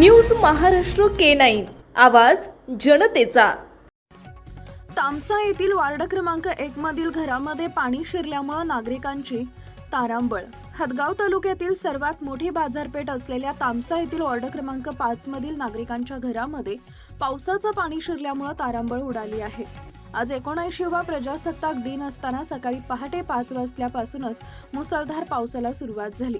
News Maharashtra K nine. आवाज जनतेचा. तामसा येथील वार्ड क्रमांक एक मधील घरामध्ये पाणी शिरल्यामुळे नागरिकांची तारांबळ. हदगाव तालुक्यातील सर्वात मोठी बाजारपेठ असलेल्या तामसा येथील वॉर्ड क्रमांक पाच मधील नागरिकांच्या घरामध्ये पावसाचं पाणी शिरल्यामुळे तारांबळ उडाली आहे. आज एकोणऐंशीवा प्रजासत्ताक दिन असताना सकाळी पहाटे पाच वाजल्यापासूनच मुसळधार पावसाला सुरुवात झाली.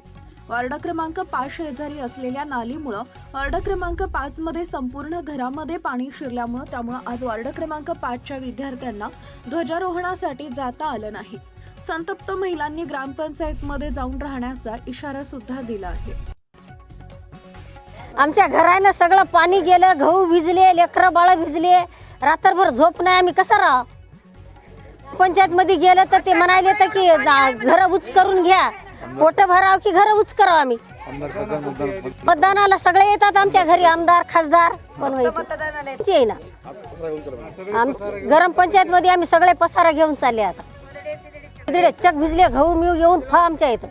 वार्ड क्रमांक पाच शेजारी असलेल्या नालीमुळं वार्ड क्रमांक पाच मध्ये संपूर्ण घरामध्ये पाणी शिरल्यामुळं त्यामुळं आज वार्ड क्रमांक पाचच्या विद्यार्थ्यांना ध्वजारोहणासाठी जाता आलं नाही. संतप्त महिलांनी ग्रामपंचायतमध्ये जाऊन राहण्याचा इशारा सुद्धा दिला आहे. आमच्या घरानं सगळं पाणी गेलं गहू भिजले लेकरं बाळ भिजले रात्रभर झोप नाही आम्ही कसं राह? पंचायत मध्ये गेलं तर ते म्हणाले तर की घर उच करून घ्या. पोट भराव की घर उच करावं आम्ही मतदानाला सगळे येतात आमच्या घरी आमदार खासदार व्हायचे ते येईना. आम गरम पंचायत मध्ये आम्ही सगळे पसारा घेऊन चालले आता. तिकडे चक भिजले गहू मिऊ येऊन फा आमच्या इथं.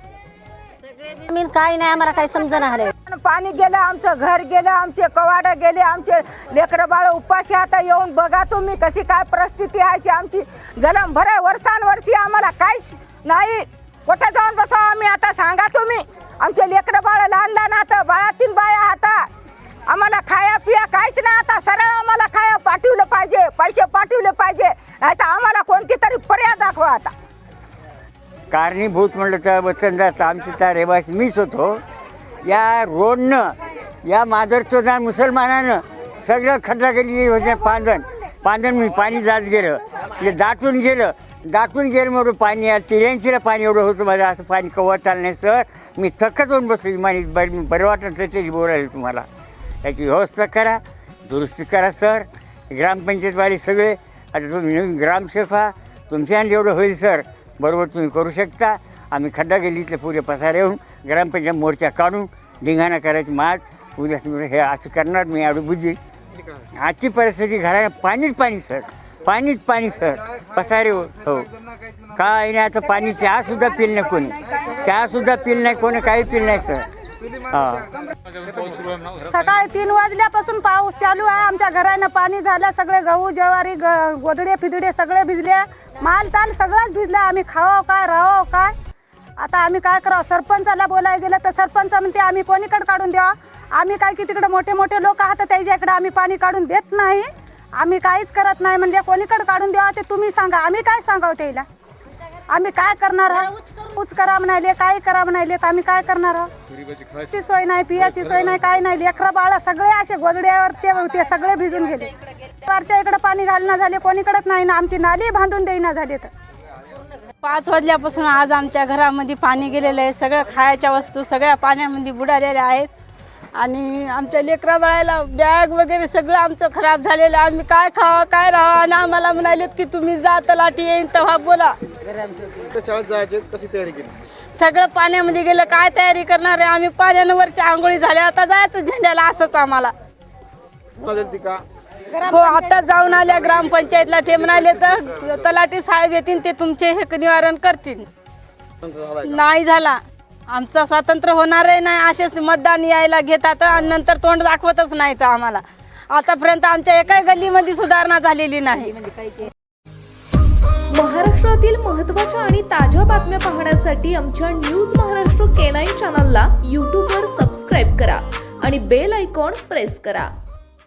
आम्ही काय नाही आम्हाला काही समजणं आलं पाणी गेलं आमचं घर गेलं आमचे कवाड गेले आमचे लेकरं बाळ उपाशी आता येऊन बघा तुम्ही कशी काय परिस्थिती आहे आमची. जलम भरे वर्षानुवर्षी आम्हाला काहीच नाही. कुठं जाऊन बसा? आम्ही आता सांगा तुम्ही. आमचे लेकरं बाळ लहान लहान आता बाळातील बाया आता. आम्हाला खाया पिया काहीच नाही आता. सरळ आम्हाला खाया पाठवलं पाहिजे पैसे पाठवले पाहिजे. नाही तर आम्हाला कोणती तरी पर्याय दाखवा आता. कारणीभूत म्हणलं तर वचनदास आमची त्या रहिवासी मीच होतो. या रोडनं या मादरचोदा मुसलमानानं सगळं खड्डा केली होते पांधन मी पाणी जात गेलं. ते दाटून गेलं. दाखवून गेलं म्हणून पाणी तिऱ्यांशीला पाणी एवढं होतं माझं. असं पाणी कव्वा चालणार सर. मी थकत होऊन बसलो. माणी बरं बरं वाटत त्याची बोलायला तुम्हाला. त्याची व्यवस्था करा. दुरुस्ती करा सर. ग्रामपंचायतवाले सगळे. आता तुम्ही नवीन ग्रामसेवक आहात. तुमच्या जेवढं होईल सर. बरोबर तुम्ही करू शकता. आम्ही खड्डा गेली इथले पुरे पसार येऊन ग्रामपंचायत मोर्चा काढून धिंगाणा करायची माज उद्या हे असं करणार मी एवढी बुद्धी. आजची परिस्थिती घराला पाणीच पाणी सर. पाणीच पाणी सर. पसारे हो. हो. काय नाही आता पाणी चहा सुद्धा पिल नाही कोणी. चहा सुद्धा पिल नाही कोणी काही पिल नाही सर. हां. सकाळी तीन वाजल्यापासून पाऊस चालू आहे. आमच्या घरानं पाणी झालं सगळे गहू ज्वारी ग गोदडे फिदडे सगळे भिजले. माल ताल सगळंच भिजलं. आम्ही खावं काय राहावं काय? आता आम्ही काय करावं? सरपंचाला बोलायला गेलं तर सरपंच म्हणते आम्ही कोणीकडे काढून द्या आम्ही काय की तिकडे मोठे मोठे लोक आहात त्याच्या इकडे आम्ही पाणी काढून देत नाही. आम्ही काहीच करत नाही म्हणजे कोणीकडे काढून द्यावा ते तुम्ही सांगा. आम्ही काय सांगावं त्याला? आम्ही काय करणार? आहोत उच करा म्हणाले काय करा म्हणाले तर आम्ही काय करणार? आहोत ची सोय नाही पियाची सोय नाही काय नाही. लेकरं बाळ सगळे असे गोदड्यावरचे होते सगळे भिजून गेले. वरच्या इकडे पाणी घालणं झाले कोणीकडेच नाही ना. आमची नाली बांधून देईना झाले तर. पाच वाजल्यापासून आज आमच्या घरामध्ये पाणी गेलेलं आहे. सगळ्या खायच्या वस्तू सगळ्या पाण्यामध्ये बुडालेल्या आहेत. आणि आमच्या लेकरा बाळाला बॅग वगैरे सगळं आमचं खराब झालेलं. आम्ही काय खावा काय राहावं? आणि आम्हाला म्हणालेत की तुम्ही जा तलाठी येईन तेव्हा बोला. शाळेत जायचे? कशी तयारी केली? सगळं पाण्यामध्ये गेलं. काय तयारी करणार आहे? आम्ही पाण्यानं वरच्या आंघोळी झाल्या आता जायचं झेंड्याला असंच आम्हाला. का? हो आता जाऊन आल्या ग्रामपंचायतला. ते म्हणाले तर तलाठी साहेब येतील ते तुमचे हे निवारण करतील. नाही झाला. आमचं स्वातंत्र्य होणार आहे नाही असेच मतदान यायला घेतात आणि नंतर तोंड दाखवतच नाही तर आम्हाला. आतापर्यंत आमच्या एकाही गल्लीमध्ये सुधारणा झालेली नाही. महाराष्ट्रातील महत्त्वाच्या आणि ताज्या बातम्या पाहण्यासाठी आमच्या न्यूज महाराष्ट्र के नाईन चॅनलला यूट्यूबवर सबस्क्राईब करा आणि बेल आयकॉन प्रेस करा.